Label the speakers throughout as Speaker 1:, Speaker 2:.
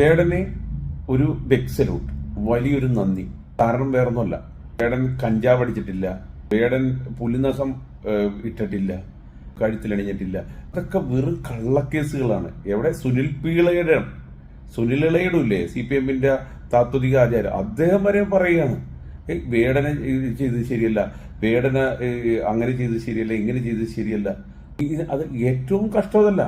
Speaker 1: വേടന് ഒരു big salute വലിയൊരു നന്ദി. കാരണം വേറൊന്നുമല്ല. വേടൻ കഞ്ചാവ് അടിച്ചിട്ടില്ല. വേടൻ പുലിനഖം ഏഹ്, ഇട്ടിട്ടില്ല. കഴുത്തിലണിഞ്ഞിട്ടില്ല അതൊക്കെ വെറും കള്ളക്കേസുകളാണ്. എവിടെ? സുനിൽ പീളയുടെ സുനിൽ ഇളയുടെ സി പി എമ്മിന്റെ താത്വിക ആചാരം. അദ്ദേഹം വരെ പറയുകയാണ്. വേടനെ ചെയ്തത് ശരിയല്ല. വേടന അങ്ങനെ ചെയ്തത് ശരിയല്ല. ഇങ്ങനെ ചെയ്തത് ശരിയല്ല. അത് ഏറ്റവും കഷ്ടമല്ല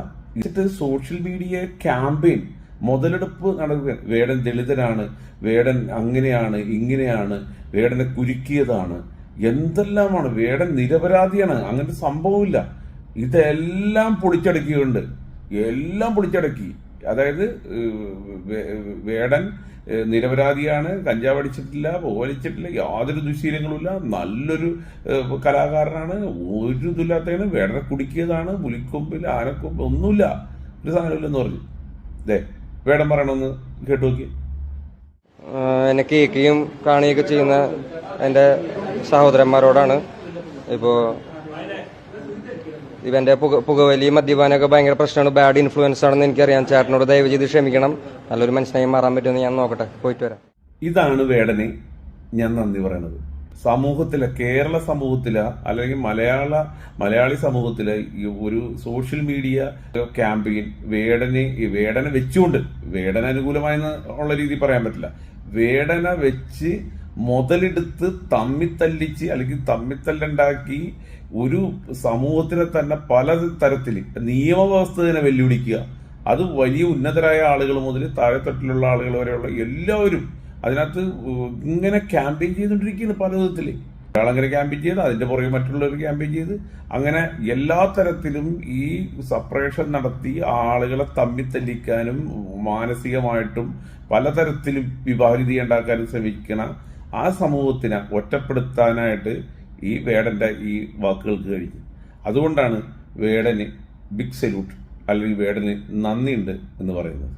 Speaker 1: സോഷ്യൽ മീഡിയ ക്യാമ്പയിൻ. മുതലെടുപ്പ് നടക്കുക. വേടൻ ദളിതനാണ് വേടൻ അങ്ങനെയാണ് ഇങ്ങനെയാണ് വേടനെ കുരുക്കിയതാണ്. എന്തെല്ലാമാണ്? വേടൻ നിരപരാധിയാണ്. അങ്ങനത്തെ സംഭവമില്ല. ഇതെല്ലാം പൊളിച്ചടക്കിയുണ്ട് എല്ലാം പൊളിച്ചടക്കി. അതായത് വേടൻ നിരപരാധിയാണ്. കഞ്ചാവ് അടിച്ചിട്ടില്ല പോലിച്ചിട്ടില്ല യാതൊരു ദുശീലങ്ങളുമില്ല. നല്ലൊരു കലാകാരനാണ്. ഒരു ഇതില്ലാത്തതാണ് വേടനെ കുടുക്കിയതാണ്. പുലിക്കൊമ്പിൽ ആനക്കൊമ്പ് ഒന്നുമില്ല. ഒരു സാധനമില്ലെന്ന് പറഞ്ഞു. ദേ വേടൻ പറയണമെന്ന് കേട്ടു നോക്കി.
Speaker 2: എന്നെ കേൾക്കുകയും കാണുകയൊക്കെ ചെയ്യുന്ന എന്റെ സഹോദരന്മാരോടാണ്. ഇപ്പോ ഇവന്റെ പുക പുകവലി മദ്യപാനമൊക്കെ ഭയങ്കര പ്രശ്നമാണ്. ബാഡ് ഇൻഫ്ലുവൻസ് ആണെന്ന് എനിക്കറിയാം. ചേട്ടനോട് ദയവ് ചെയ്ത് ക്ഷമിക്കണം. നല്ലൊരു മനുഷ്യനായി മാറാൻ പറ്റുമെന്ന് ഞാൻ നോക്കട്ടെ. പോയിട്ട് വരാം.
Speaker 1: ഇതാണ് വേടനെ ഞാൻ നന്ദി പറയണത്. സമൂഹത്തിലെ കേരള സമൂഹത്തിലെ അല്ലെങ്കിൽ മലയാള മലയാളി സമൂഹത്തിലെ ഒരു സോഷ്യൽ മീഡിയ ക്യാമ്പയിൻ വേടനെ ഈ വേടനെ വെച്ചുകൊണ്ട് വേടന ഉള്ള രീതി പറയാൻ പറ്റില്ല. വേടന വെച്ച് മുതലെടുത്ത് തമ്മിത്തല്ലിച്ച് അല്ലെങ്കിൽ തമ്മിത്തല്ലുണ്ടാക്കി ഒരു സമൂഹത്തിനെ തന്നെ പല തരത്തിൽ നിയമവ്യവസ്ഥ തന്നെ വെല്ലുവിളിക്കുക. അത് വലിയ ഉന്നതരായ ആളുകൾ മുതൽ താഴെത്തട്ടിലുള്ള ആളുകൾ വരെയുള്ള എല്ലാവരും അതിനകത്ത് ഇങ്ങനെ ക്യാമ്പയിൻ ചെയ്തുകൊണ്ടിരിക്കുന്നു പല വിധത്തിൽ ഒരാളങ്ങനെ ക്യാമ്പയിൻ ചെയ്ത് അതിന്റെ പുറകെ മറ്റുള്ളവർ ക്യാമ്പയിൻ ചെയ്ത് അങ്ങനെ എല്ലാ തരത്തിലും ഈ സപ്പറേഷൻ നടത്തി ആളുകളെ തമ്മിത്തല്ലിക്കാനും മാനസികമായിട്ടും പലതരത്തിലും വിഭാഗീതി ഉണ്ടാക്കാനും ശ്രമിക്കണ ആ സമൂഹത്തിനെ ഒറ്റപ്പെടുത്താനായിട്ട് ഈ വേടന്റെ ഈ വാക്കുകൾക്ക് കഴിഞ്ഞു. അതുകൊണ്ടാണ് വേടന് ബിഗ് സല്യൂട്ട് അല്ലെങ്കിൽ വേടന് നന്ദിയുണ്ട് എന്ന് പറയുന്നത്.